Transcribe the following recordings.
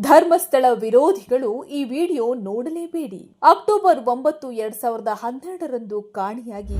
ಧರ್ಮಸ್ಥಳ ವಿರೋಧಿಗಳು ಈ video ನೋಡಲೇಬೇಡಿ. October ಒಂಬತ್ತು, ಎರಡ್ ಸಾವಿರದ ಹನ್ನೆರಡರಂದು ಕಾಣಿಯಾಗಿ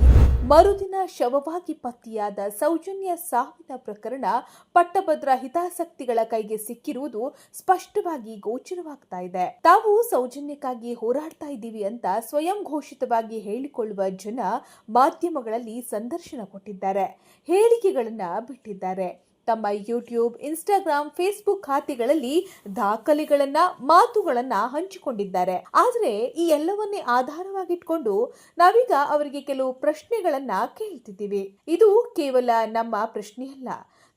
ಮರುದಿನ ಶವವಾಗಿ ಪತ್ತೆಯಾದ ಸೌಜನ್ಯ ಸಾವಿನ ಪ್ರಕರಣ ಪಟ್ಟಭದ್ರ ಹಿತಾಸಕ್ತಿಗಳ ಕೈಗೆ ಸಿಕ್ಕಿರುವುದು ಸ್ಪಷ್ಟವಾಗಿ ಗೋಚರವಾಗ್ತಾ ಇದೆ. ತಾವು ಸೌಜನ್ಯಕ್ಕಾಗಿ ಹೋರಾಡ್ತಾ ಇದ್ದೀವಿ ಅಂತ ಸ್ವಯಂ ಘೋಷಿತವಾಗಿ ಹೇಳಿಕೊಳ್ಳುವ ಜನ ಮಾಧ್ಯಮಗಳಲ್ಲಿ ಸಂದರ್ಶನ ಕೊಟ್ಟಿದ್ದಾರೆ. ಹೇಳಿಕೆಗಳನ್ನ ಬಿಟ್ಟಿದ್ದಾರೆ. ತಮ್ಮ ಯೂಟ್ಯೂಬ್, ಇನ್ಸ್ಟಾಗ್ರಾಮ್, ಫೇಸ್ಬುಕ್ ಖಾತೆಗಳಲ್ಲಿ ದಾಖಲೆಗಳನ್ನ, ಮಾತುಗಳನ್ನ ಹಂಚಿಕೊಂಡಿದ್ದಾರೆ. ಆದರೆ ಈ ಎಲ್ಲವನ್ನೇ ಆಧಾರವಾಗಿಟ್ಕೊಂಡು ನಾವೀಗ ಅವರಿಗೆ ಕೆಲವು ಪ್ರಶ್ನೆಗಳನ್ನ ಕೇಳ್ತಿದ್ದೀವಿ. ಇದು ಕೇವಲ ನಮ್ಮ ಪ್ರಶ್ನೆಯಲ್ಲ.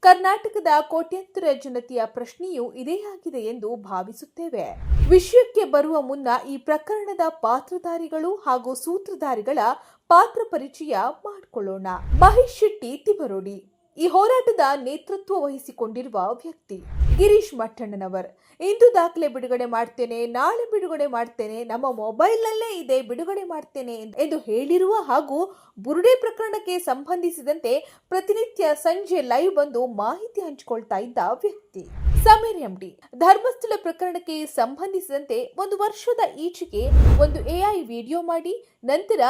ಕರ್ನಾಟಕದ ಕೋಟ್ಯಂತರ ಜನತೆಯ ಪ್ರಶ್ನೆಯೂ ಇದೇ ಆಗಿದೆ ಎಂದು ಭಾವಿಸುತ್ತೇವೆ. ವಿಷಯಕ್ಕೆ ಬರುವ ಮುನ್ನ ಈ ಪ್ರಕರಣದ ಪಾತ್ರಧಾರಿಗಳು ಹಾಗೂ ಸೂತ್ರಧಾರಿಗಳ ಪಾತ್ರ ಪರಿಚಯ ಮಾಡಿಕೊಳ್ಳೋಣ. ಮಹೇಶ್ ಶೆಟ್ಟಿ ತಿಬರೋಡಿ ಈ ಹೋರಾಟದ ನೇತೃತ್ವ ವಹಿಸಿಕೊಂಡಿರುವ ವ್ಯಕ್ತಿ. ಗಿರೀಶ್ ಮಠಣ್ಣನವರ್ ಇಂದು ದಾಖಲೆ ಬಿಡುಗಡೆ ಮಾಡ್ತೇನೆ, ನಾಳೆ ಬಿಡುಗಡೆ ಮಾಡ್ತೇನೆ, ನಮ್ಮ ಮೊಬೈಲ್ನಲ್ಲೇ ಇದೆ, ಬಿಡುಗಡೆ ಮಾಡ್ತೇನೆ ಎಂದು ಹೇಳಿರುವ ಹಾಗೂ ಬುರುಡೆ ಪ್ರಕರಣಕ್ಕೆ ಸಂಬಂಧಿಸಿದಂತೆ ಪ್ರತಿನಿತ್ಯ ಸಂಜೆ ಲೈವ್ ಬಂದು ಮಾಹಿತಿ ಹಂಚಿಕೊಳ್ತಾ ಇದ್ದ ವ್ಯಕ್ತಿ. ಸಮೀರ್ ಎಂಡಿ. ಧರ್ಮಸ್ಥಳ ಪ್ರಕರಣಕ್ಕೆ ಸಂಬಂಧಿಸಿದಂತೆ ಒಂದು ವರ್ಷದ ಈಚೆಗೆ ಒಂದು ಎಐ ವಿಡಿಯೋ ಮಾಡಿ, ನಂತರ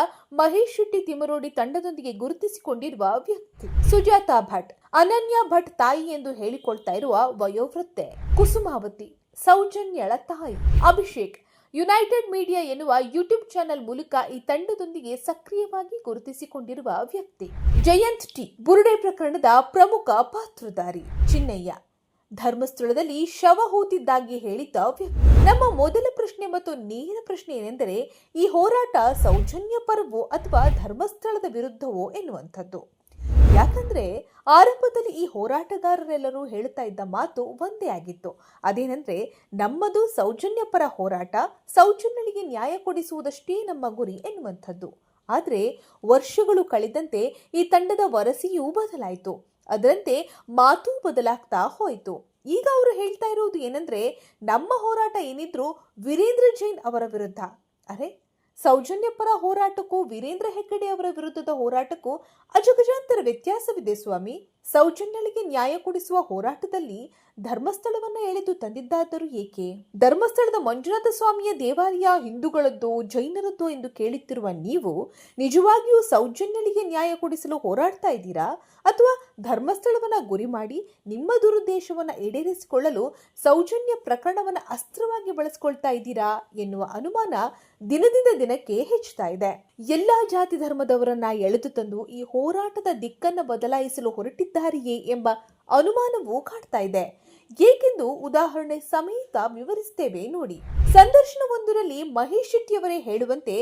ಮಹೇಶ್ ಶೆಟ್ಟಿ ತಿಮರೋಡಿ ತಂಡದೊಂದಿಗೆ ಗುರುತಿಸಿಕೊಂಡಿರುವ ವ್ಯಕ್ತಿ. ಸುಜಾತಾ ಭಟ್. ಅನನ್ಯ ಭಟ್ ತಾಯಿ ಎಂದು ಹೇಳಿಕೊಳ್ತಾ ಇರುವ ವಯೋವೃತ್ತೆ ಕುಸುಮಾವತಿ, ಸೌಜನ್ಯಳ ತಾಯಿ ಅಭಿಷೇಕ್. ಯುನೈಟೆಡ್ ಮೀಡಿಯಾ ಎನ್ನುವ ಯೂಟ್ಯೂಬ್ ಚಾನೆಲ್ ಮೂಲಕ ಈ ತಂಡದೊಂದಿಗೆ ಸಕ್ರಿಯವಾಗಿ ಗುರುತಿಸಿಕೊಂಡಿರುವ ವ್ಯಕ್ತಿ. ಜಯಂತ್ ಟಿ, ಬುರುಡೆ ಪ್ರಕರಣದ ಪ್ರಮುಖ ಪಾತ್ರಧಾರಿ ಚಿನ್ನಯ್ಯ. ಧರ್ಮಸ್ಥಳದಲ್ಲಿ ಶವ ಹೂತಿದ್ದಾಗಿ ಹೇಳಿದ್ದ ವ್ಯಕ್ತಿ. ನಮ್ಮ ಮೊದಲ ಪ್ರಶ್ನೆ ಮತ್ತು ನೇರ ಪ್ರಶ್ನೆ ಏನೆಂದರೆ, ಈ ಹೋರಾಟ ಸೌಜನ್ಯ ಪರವೋ ಅಥವಾ ಧರ್ಮಸ್ಥಳದ ವಿರುದ್ಧವೋ ಎನ್ನುವಂಥದ್ದು? ಯಾಕಂದ್ರೆ ಆರಂಭದಲ್ಲಿ ಈ ಹೋರಾಟಗಾರರೆಲ್ಲರೂ ಹೇಳ್ತಾ ಇದ್ದ ಮಾತು ಒಂದೇ ಆಗಿತ್ತು. ಅದೇನೆಂದ್ರೆ, ನಮ್ಮದು ಸೌಜನ್ಯ ಪರ ಹೋರಾಟ ಸೌಜನ್ಯಳಿಗೆ ನ್ಯಾಯ ಕೊಡಿಸುವುದಷ್ಟೇ ನಮ್ಮ ಗುರಿ ಎನ್ನುವಂಥದ್ದು. ಆದರೆ, ವರ್ಷಗಳು ಕಳೆದಂತೆ ಈ ತಂಡದ ವರಸೆಯೂ ಬದಲಾಯಿತು. ಅದರಂತೆ ಮಾತು ಬದಲಾಗ್ತಾ ಹೋಯಿತು. ಈಗ ಅವರು ಹೇಳ್ತಾ ಇರೋದು ಏನಂದ್ರೆ, ನಮ್ಮ ಹೋರಾಟ ಏನಿದ್ರು ವೀರೇಂದ್ರ ಜೈನ್ ಅವರ ವಿರುದ್ಧ. ಅರೆ ಸೌಜನ್ಯ ಪರ ಹೋರಾಟಕ್ಕೂ ವೀರೇಂದ್ರ ಹೆಗ್ಗಡೆ ಅವರ ವಿರುದ್ಧದ ಹೋರಾಟಕ್ಕೂ ಅಜಗಜಾಂತರ ವ್ಯತ್ಯಾಸವಿದೆ ಸ್ವಾಮಿ. ಸೌಜನ್ಯಳಿಗೆ ನ್ಯಾಯ ಕೊಡಿಸುವ ಹೋರಾಟದಲ್ಲಿ ಧರ್ಮಸ್ಥಳವನ್ನ ಎಳೆದು ತಂದಿದ್ದಾದರೂ ಏಕೆ? ಧರ್ಮಸ್ಥಳದ ಮಂಜುನಾಥ ಸ್ವಾಮಿಯ ದೇವಾಲಯ ಹಿಂದೂಗಳದ್ದು, ಜೈನರದ್ದು ಎಂದು ಕೇಳುತ್ತಿರುವ ನೀವು ನಿಜವಾಗಿಯೂ ಸೌಜನ್ಯಳಿಗೆ ನ್ಯಾಯ ಕೊಡಿಸಲು ಹೋರಾಡ್ತಾ ಇದ್ದೀರಾ? ಅಥವಾ ಧರ್ಮಸ್ಥಳವನ್ನ ಗುರಿ ಮಾಡಿ ನಿಮ್ಮ ದುರುದ್ದೇಶವನ್ನ ಈಡೇರಿಸಿಕೊಳ್ಳಲು ಸೌಜನ್ಯ ಪ್ರಕರಣವನ್ನ ಅಸ್ತ್ರವಾಗಿ ಬಳಸಿಕೊಳ್ತಾ ಇದ್ದೀರಾ ಎನ್ನುವ ಅನುಮಾನ ದಿನದಿಂದ ದಿನಕ್ಕೆ ಹೆಚ್ಚುತ್ತಾ ಇದೆ. ಎಲ್ಲಾ ಜಾತಿ ಧರ್ಮದವರನ್ನ ಎಳೆದು ತಂದು ಈ ಹೋರಾಟದ ದಿಕ್ಕನ್ನು ಬದಲಾಯಿಸಲು ಹೊರಟಿದ್ದಾರೆಯೇ ಎಂಬ ಅನುಮಾನವೂ ಕಾಡ್ತಾ ಇದೆ. ಏಕೆಂದು ಉದಾಹರಣೆ ಸಮೇತ ವಿವರಿಸುತ್ತೇವೆ ನೋಡಿ. ಸಂದರ್ಶನವೊಂದರಲ್ಲಿ ಮಹೇಶ್ ಶೆಟ್ಟಿಯವರೇ ಹೇಳುವಂತೆ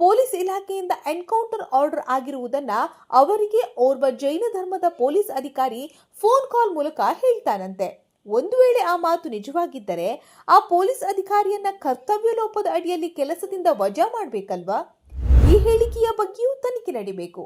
ಪೊಲೀಸ್ ಇಲಾಖೆಯಿಂದ ಎನ್ಕೌಂಟರ್ ಆರ್ಡರ್ ಆಗಿರುವುದನ್ನ ಅವರಿಗೆ ಓರ್ವ ಜೈನ ಧರ್ಮದ ಪೊಲೀಸ್ ಅಧಿಕಾರಿ ಫೋನ್ ಕಾಲ್ ಮೂಲಕ ಹೇಳ್ತಾನಂತೆ. ಒಂದು ವೇಳೆ ಆ ಮಾತು ನಿಜವಾಗಿದ್ದರೆ ಆ ಪೊಲೀಸ್ ಅಧಿಕಾರಿಯನ್ನ ಕರ್ತವ್ಯ ಲೋಪದ ಅಡಿಯಲ್ಲಿ ಕೆಲಸದಿಂದ ವಜಾ ಮಾಡಬೇಕಲ್ವಾ? ಈ ಹೇಳಿಕೆಯ ಬಗ್ಗೆಯೂ ತನಿಖೆ ನಡಿಬೇಕು.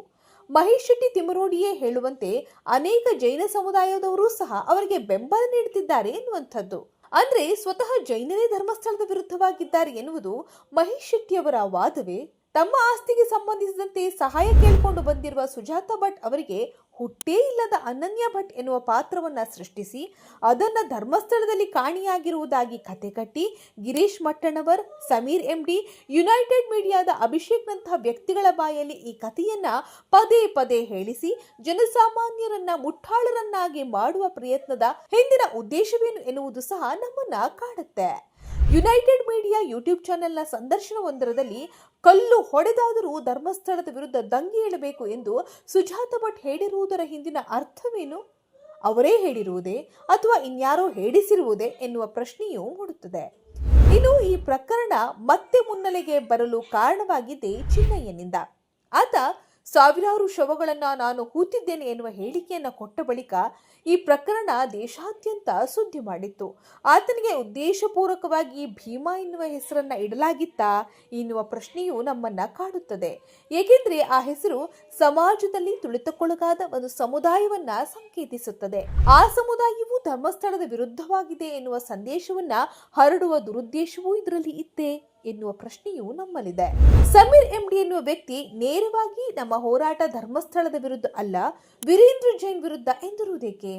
ಮಹೇಶ್ ಶೆಟ್ಟಿ ತಿಮರೋಡಿಯೇ ಹೇಳುವಂತೆ ಅನೇಕ ಜೈನ ಸಮುದಾಯದವರು ಸಹ ಅವರಿಗೆ ಬೆಂಬಲ ನೀಡುತ್ತಿದ್ದಾರೆ ಎನ್ನುವಂಥದ್ದು. ಅಂದ್ರೆ ಸ್ವತಃ ಜೈನರೇ ಧರ್ಮಸ್ಥಳದ ವಿರುದ್ಧವಾಗಿದ್ದಾರೆ ಎನ್ನುವುದು ಮಹೇಶ್ ಶೆಟ್ಟಿಯವರ ವಾದವೇ. ತಮ್ಮ ಆಸ್ತಿಗೆ ಸಂಬಂಧಿಸಿದಂತೆ ಸಹಾಯ ಕೇಳಿಕೊಂಡು ಬಂದಿರುವ ಸುಜಾತ ಭಟ್ ಅವರಿಗೆ ಹುಟ್ಟೇ ಇಲ್ಲದ ಅನನ್ಯ ಭಟ್ ಎನ್ನುವ ಪಾತ್ರವನ್ನ ಸೃಷ್ಟಿಸಿ ಅದನ್ನು ಧರ್ಮಸ್ಥಳದಲ್ಲಿ ಕಾಣಿಯಾಗಿರುವುದಾಗಿ ಕತೆ ಕಟ್ಟಿ ಗಿರೀಶ್ ಮಟ್ಟಣವರ್ ಸಮೀರ್ ಎಂಡಿ, ಯುನೈಟೆಡ್ ಮೀಡಿಯಾದ ಅಭಿಷೇಕ್ನಂತಹ ವ್ಯಕ್ತಿಗಳ ಬಾಯಲ್ಲಿ ಈ ಕಥೆಯನ್ನ ಪದೇ ಪದೇ ಹೇಳಿಸಿ ಜನಸಾಮಾನ್ಯರನ್ನ ಮುಟ್ಟಾಳರನ್ನಾಗಿ ಮಾಡುವ ಪ್ರಯತ್ನದ ಹಿಂದಿನ ಉದ್ದೇಶವೇನು ಎನ್ನುವುದು ಸಹ ನಮ್ಮನ್ನ ಕಾಡುತ್ತೆ ಯುನೈಟೆಡ್ ಮೀಡಿಯಾ ಯೂಟ್ಯೂಬ್ ಚಾನೆಲ್ನ ಸಂದರ್ಶನವೊಂದರದಲ್ಲಿ ಕಲ್ಲು ಹೊಡೆದಾದರೂ ಧರ್ಮಸ್ಥಳದ ವಿರುದ್ಧ ದಂಗೆ ಏಳಬೇಕು ಎಂದು ಸುಜಾತ ಭಟ್ ಹೇಳಿರುವುದರ ಹಿಂದಿನ ಅರ್ಥವೇನು? ಅವರೇ ಹೇಳಿರುವುದೇ ಅಥವಾ ಇನ್ಯಾರೋ ಹೇಳಿಸಿರುವುದೇ ಎನ್ನುವ ಪ್ರಶ್ನೆಯೂ ಮೂಡುತ್ತದೆ. ಇನ್ನು ಈ ಪ್ರಕರಣ ಮತ್ತೆ ಮುನ್ನೆಲೆಗೆ ಬರಲು ಕಾರಣವಾಗಿದೆ ಚಿನ್ನಯ್ಯನಿಂದ. ಆತ ಸಾವಿರಾರು ಶವಗಳನ್ನು ನಾನು ಹೂತಿದ್ದೇನೆ ಎನ್ನುವ ಹೇಳಿಕೆಯನ್ನ ಕೊಟ್ಟ ಬಳಿಕ ಈ ಪ್ರಕರಣ ದೇಶಾದ್ಯಂತ ಸುದ್ದಿ ಮಾಡಿತ್ತು. ಆತನಿಗೆ ಉದ್ದೇಶಪೂರ್ವಕವಾಗಿ ಭೀಮಾ ಎನ್ನುವ ಹೆಸರನ್ನ ಇಡಲಾಗಿತ್ತಾ ಎನ್ನುವ ಪ್ರಶ್ನೆಯು ನಮ್ಮನ್ನ ಕಾಡುತ್ತದೆ. ಏಕೆಂದರೆ ಆ ಹೆಸರು ಸಮಾಜದಲ್ಲಿ ತುಳಿತಕ್ಕೊಳಗಾದ ಒಂದು ಸಮುದಾಯವನ್ನ ಸಂಕೇತಿಸುತ್ತದೆ. ಆ ಸಮುದಾಯವು ಧರ್ಮಸ್ಥಳದ ವಿರುದ್ಧವಾಗಿದೆ ಎನ್ನುವ ಸಂದೇಶವನ್ನ ಹರಡುವ ದುರುದ್ದೇಶವೂ ಇದರಲ್ಲಿ ಇತ್ತೇ ಎನ್ನುವ ಪ್ರಶ್ನೆಯು ನಮ್ಮಲ್ಲಿದೆ. ಸಮೀರ್ ಎಂಡಿ ಎನ್ನುವ ವ್ಯಕ್ತಿ ನೇರವಾಗಿ ನಮ್ಮ ಹೋರಾಟ ಧರ್ಮಸ್ಥಳದ ವಿರುದ್ಧ ಅಲ್ಲ, ವೀರೇಂದ್ರ ಜೈನ್ ವಿರುದ್ಧ ಎಂದಿರುವುದೇಕೆ?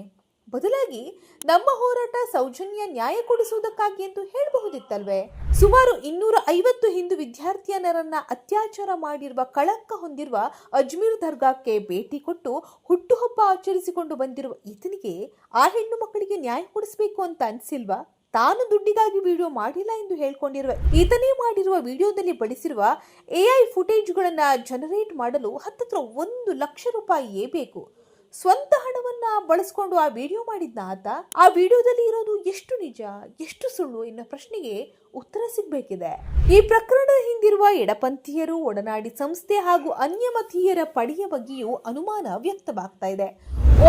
ಬದಲಾಗಿ ನಮ್ಮ ಹೋರಾಟ ಸೌಜನ್ಯ ನ್ಯಾಯ ಕೊಡಿಸುವುದಕ್ಕಾಗಿ ಎಂದು ಹೇಳಬಹುದಿತ್ತಲ್ವೇ? ಸುಮಾರು ಇನ್ನೂರ ಐವತ್ತು ಹಿಂದೂ ವಿದ್ಯಾರ್ಥಿಯನರನ್ನ ಅತ್ಯಾಚಾರ ಮಾಡಿರುವ ಕಳಂಕ ಹೊಂದಿರುವ ಅಜ್ಮೀರ್ ದರ್ಗಾಕ್ಕೆ ಭೇಟಿ ಕೊಟ್ಟು ಹುಟ್ಟುಹಬ್ಬ ಆಚರಿಸಿಕೊಂಡು ಬಂದಿರುವ ಈತನಿಗೆ ಆ ಹೆಣ್ಣು ಮಕ್ಕಳಿಗೆ ನ್ಯಾಯ ಕೊಡಿಸಬೇಕು ಅಂತ ಅನ್ಸಿಲ್ವಾ? ತಾನು ದುಡ್ಡಿಗಾಗಿ ವಿಡಿಯೋ ಮಾಡಿಲ್ಲ ಎಂದು ಹೇಳ್ಕೊಂಡಿರುವ ಈತನೇ ಮಾಡಿರುವ ವಿಡಿಯೋದಲ್ಲಿ ಬಳಸಿರುವ ಎಐ ಫುಟೇಜ್ಗಳನ್ನ ಜನರೇಟ್ ಮಾಡಲು ಹತ್ತತ್ರ ಒಂದು ಲಕ್ಷ ರೂಪಾಯಿಯೇ ಬೇಕು. ಸ್ವಂತ ಹಣವನ್ನ ಬಳಸ್ಕೊಂಡು ಆ ವಿಡಿಯೋ ಮಾಡಿದ್ನ ಆತ, ಆ ವಿಡಿಯೋದಲ್ಲಿ ಇರೋದು ಎಷ್ಟು ನಿಜ, ಎಷ್ಟು ಸುಳ್ಳು ಎನ್ನುವ ಪ್ರಶ್ನೆಗೆ ಉತ್ತರ ಸಿಗಬೇಕಿದೆ. ಈ ಪ್ರಕರಣದ ಹಿಂದಿರುವ ಎಡಪಂಥೀಯರು, ಒಡನಾಡಿ ಸಂಸ್ಥೆ ಹಾಗೂ ಅನ್ಯಮತೀಯರ ಪಡೆಯ ಬಗ್ಗೆಯೂ ಅನುಮಾನ ವ್ಯಕ್ತವಾಗ್ತಾ ಇದೆ.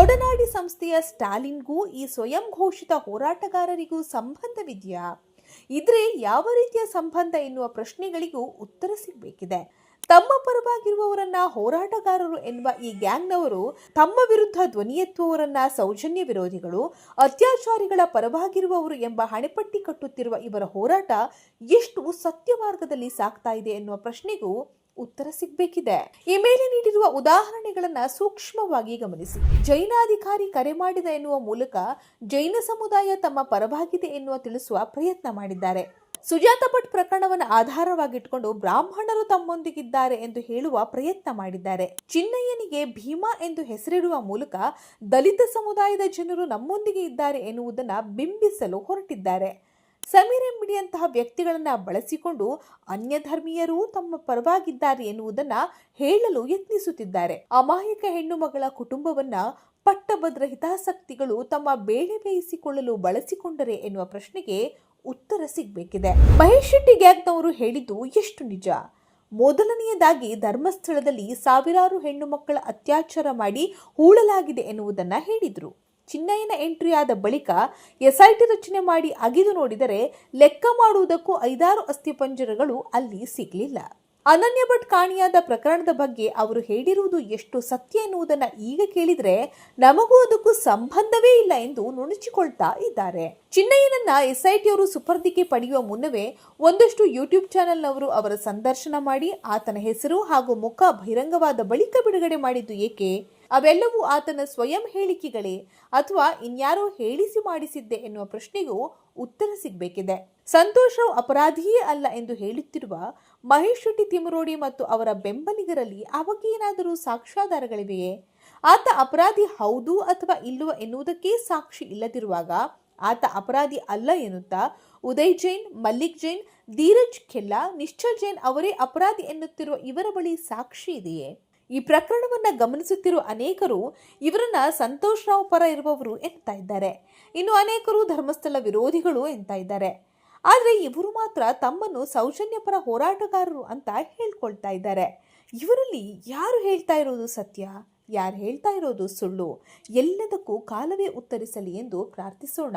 ಒಡನಾಡಿ ಸಂಸ್ಥೆಯ ಸ್ಟಾಲಿನ್ಗೂ ಈ ಸ್ವಯಂ ಘೋಷಿತ ಹೋರಾಟಗಾರರಿಗೂ ಸಂಬಂಧವಿದೆಯಾ? ಇದ್ರೆ ಯಾವ ರೀತಿಯ ಸಂಬಂಧ ಎನ್ನುವ ಪ್ರಶ್ನೆಗಳಿಗೂ ಉತ್ತರ ಸಿಗಬೇಕಿದೆ. ತಮ್ಮ ಪರವಾಗಿರುವವರನ್ನ ಹೋರಾಟಗಾರರು ಎನ್ನುವ ಈ ಗ್ಯಾಂಗ್ನವರು ತಮ್ಮ ವಿರುದ್ಧ ಧ್ವನಿ ಎತ್ತುವವರನ್ನ ಸೌಜನ್ಯ ವಿರೋಧಿಗಳು, ಅತ್ಯಾಚಾರಿಗಳ ಪರವಾಗಿರುವವರು ಎಂಬ ಹಣೆಪಟ್ಟಿ ಕಟ್ಟುತ್ತಿರುವ ಇವರ ಹೋರಾಟ ಎಷ್ಟು ಸತ್ಯ ಮಾರ್ಗದಲ್ಲಿ ಸಾಗ್ತಾ ಇದೆ ಎನ್ನುವ ಪ್ರಶ್ನೆಗೂ ಉತ್ತರ ಸಿಗಬೇಕಿದೆ. ಈ ಮೇಲೆ ನೀಡಿರುವ ಉದಾಹರಣೆಗಳನ್ನ ಸೂಕ್ಷ್ಮವಾಗಿ ಗಮನಿಸಿ. ಜೈನಾಧಿಕಾರಿ ಕರೆ ಮಾಡಿದ ಎನ್ನುವ ಮೂಲಕ ಜೈನ ಸಮುದಾಯ ತಮ್ಮ ಪರವಾಗಿದೆ ಎನ್ನುವ ತಿಳಿಸುವ ಪ್ರಯತ್ನ ಮಾಡಿದ್ದಾರೆ. ಸುಜಾತ ಭಟ್ ಪ್ರಕರಣವನ್ನು ಆಧಾರವಾಗಿಟ್ಕೊಂಡು ಬ್ರಾಹ್ಮಣರು ತಮ್ಮೊಂದಿಗಿದ್ದಾರೆ ಎಂದು ಹೇಳುವ ಪ್ರಯತ್ನ ಮಾಡಿದ್ದಾರೆ. ಚಿನ್ನಯ್ಯನಿಗೆ ಭೀಮಾ ಎಂದು ಹೆಸರಿಡುವ ಮೂಲಕ ದಲಿತ ಸಮುದಾಯದ ಜನರು ನಮ್ಮೊಂದಿಗೆ ಇದ್ದಾರೆ ಎನ್ನುವುದನ್ನು ಬಿಂಬಿಸಲು ಹೊರಟಿದ್ದಾರೆ. ಸಮೀರ್ ಮಿಡಿಯಂತಹ ವ್ಯಕ್ತಿಗಳನ್ನು ಬಳಸಿಕೊಂಡು ಅನ್ಯ ಧರ್ಮೀಯರು ತಮ್ಮ ಪರವಾಗಿದ್ದಾರೆ ಎನ್ನುವುದನ್ನ ಹೇಳಲು ಯತ್ನಿಸುತ್ತಿದ್ದಾರೆ. ಅಮಾಯಕ ಹೆಣ್ಣು ಮಗಳ ಕುಟುಂಬವನ್ನ ಪಟ್ಟಭದ್ರ ಹಿತಾಸಕ್ತಿಗಳು ತಮ್ಮ ಬೇಳೆ ಬೇಯಿಸಿಕೊಳ್ಳಲು ಬಳಸಿಕೊಂಡರೆ ಎನ್ನುವ ಪ್ರಶ್ನೆಗೆ ಉತ್ತರ ಸಿಗಬೇಕಿದೆ. ಮಹೇಶ್ ಗ್ಯಾಂಗ್ನವರು ಹೇಳಿದ್ದು ಎಷ್ಟು ನಿಜ? ಮೊದಲನೆಯದಾಗಿ ಧರ್ಮಸ್ಥಳದಲ್ಲಿ ಸಾವಿರಾರು ಹೆಣ್ಣು ಮಕ್ಕಳ ಅತ್ಯಾಚಾರ ಮಾಡಿ ಹೂಳಲಾಗಿದೆ ಎನ್ನುವುದನ್ನು ಹೇಳಿದರು. ಚಿನ್ನಯ್ಯನ ಎಂಟ್ರಿ ಆದ ಬಳಿಕ ಎಸ್ಐಟಿ ರಚನೆ ಮಾಡಿ ಅಗಿದು ನೋಡಿದರೆ ಲೆಕ್ಕ ಮಾಡುವುದಕ್ಕೂ ಐದಾರು ಅಸ್ಥಿಪಂಜರಗಳು ಅಲ್ಲಿ ಸಿಗಲಿಲ್ಲ. ಅನನ್ಯ ಭಟ್ ಕಾಣಿಯಾದ ಪ್ರಕರಣದ ಬಗ್ಗೆ ಅವರು ಹೇಳಿರುವುದು ಎಷ್ಟು ಸತ್ಯ ಎನ್ನುವುದನ್ನು ಈಗ ಕೇಳಿದರೆ ನಮಗೂ ಅದಕ್ಕೂ ಸಂಬಂಧವೇ ಇಲ್ಲ ಎಂದು ನುಣುಚಿಕೊಳ್ತಾ ಇದ್ದಾರೆ. ಚಿನ್ನಯ್ಯನನ್ನ ಎಸ್ಐಟಿಯವರು ಸುಪರ್ದಿಗೆ ಪಡೆಯುವ ಮುನ್ನವೇ ಒಂದಷ್ಟು ಯೂಟ್ಯೂಬ್ ಚಾನೆಲ್ನವರು ಅವರ ಸಂದರ್ಶನ ಮಾಡಿ ಆತನ ಹೆಸರು ಹಾಗೂ ಮುಖ ಬಹಿರಂಗವಾದ ಬಳಿಕ ಬಿಡುಗಡೆ ಮಾಡಿದ್ದು ಏಕೆ? ಅವೆಲ್ಲವೂ ಆತನ ಸ್ವಯಂ ಹೇಳಿಕೆಗಳೇ ಅಥವಾ ಇನ್ಯಾರೋ ಹೇಳಿಸಿ ಮಾಡಿಸಿದ್ದೆ ಎನ್ನುವ ಪ್ರಶ್ನೆಗೂ ಉತ್ತರ ಸಿಗಬೇಕಿದೆ. ಸಂತೋಷವು ಅಪರಾಧಿಯೇ ಅಲ್ಲ ಎಂದು ಹೇಳುತ್ತಿರುವ ಮಹೇಶ್ ಶೆಟ್ಟಿ ತಿಮರೋಡಿ ಮತ್ತು ಅವರ ಬೆಂಬಲಿಗರಲ್ಲಿ ಅವಕ್ಕೇನಾದರೂ ಸಾಕ್ಷ್ಯಾಧಾರಗಳಿವೆಯೇ? ಆತ ಅಪರಾಧಿ ಹೌದು ಅಥವಾ ಇಲ್ಲವೋ ಎನ್ನುವುದಕ್ಕೆ ಸಾಕ್ಷಿ ಇಲ್ಲದಿರುವಾಗ ಆತ ಅಪರಾಧಿ ಅಲ್ಲ ಎನ್ನುತ್ತಾ? ಉದಯ್ ಜೈನ್, ಮಲ್ಲಿಕ್ ಜೈನ್, ಧೀರಜ್ ಖೆಲ್ಲಾ, ನಿಶ್ಚಲ್ ಜೈನ್ ಅವರೇ ಅಪರಾಧಿ ಎನ್ನುತ್ತಿರುವ ಇವರ ಬಳಿ ಸಾಕ್ಷಿ ಇದೆಯೇ? ಈ ಪ್ರಕರಣವನ್ನ ಗಮನಿಸುತ್ತಿರುವ ಅನೇಕರು ಇವರನ್ನ ಸಂತೋಷ್ ರಾವ್ ಪರ ಇರುವವರು ಎನ್ನುತ್ತಾ ಇದ್ದಾರೆ. ಇನ್ನು ಅನೇಕರು ಧರ್ಮಸ್ಥಳ ವಿರೋಧಿಗಳು ಎಂತ ಇದ್ದಾರೆ. ಆದರೆ ಇವರು ಮಾತ್ರ ತಮ್ಮನ್ನು ಸೌಜನ್ಯಪರ ಹೋರಾಟಗಾರರು ಅಂತ ಹೇಳ್ಕೊಳ್ತಾ ಇದ್ದಾರೆ. ಇವರಲ್ಲಿ ಯಾರು ಹೇಳ್ತಾ ಇರೋದು ಸತ್ಯ? ಯಾರು ಹೇಳ್ತಾ ಇರೋದು ಸುಳ್ಳು? ಎಲ್ಲದಕ್ಕೂ ಕಾಲವೇ ಉತ್ತರಿಸಲಿ ಎಂದು ಪ್ರಾರ್ಥಿಸೋಣ.